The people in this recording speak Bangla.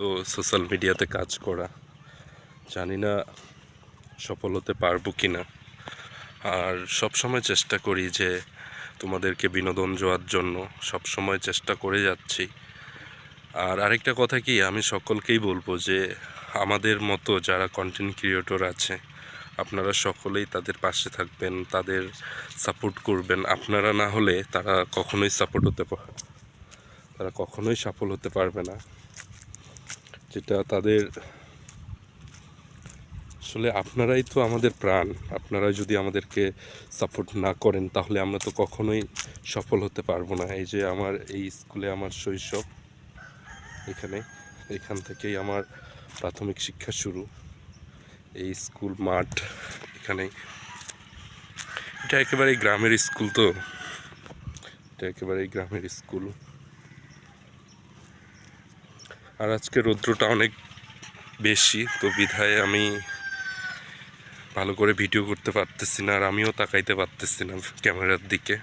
তো সোশ্যাল মিডিয়াতে কাজ করা। জানি না সফল হতে পারব কি না আর সব সময় চেষ্টা করি যে তোমাদেরকে বিনোদন দেওয়ার জন্য। সব সময় চেষ্টা করে যাচ্ছি। আর আরেকটা কথা কি, আমি সকলকেই বলব যে আমাদের মতো যারা কন্টেন্ট ক্রিয়েটর আছে, আপনারা সকলেই তাদের পাশে থাকবেন, তাদের সাপোর্ট করবেন। আপনারা না হলে তারা কখনোই সাপোর্ট হতে তারা কখনোই সফল হতে পারবে না। যেটা তাদের, আসলে আপনারাই তো আমাদের প্রাণ। আপনারা যদি আমাদেরকে সাপোর্ট না করেন, তাহলে আমরা তো কখনোই সফল হতে পারব না। এই যে আমার, এই স্কুলে আমার শৈশব, এখানে, এখান থেকেই আমার প্রাথমিক শিক্ষা শুরু। এই স্কুল মাঠ, এখানে। এটা একেবারে গ্রামের স্কুল তো। এটা একেবারে গ্রামের স্কুল। আর আজকে রৌদ্রটা অনেক বেশি, তো বিধায় আমি ভালো করে ভিডিও করতে পারতেছি না আর আমিও তাকাইতে পারতেছি না ক্যামেরার দিকে।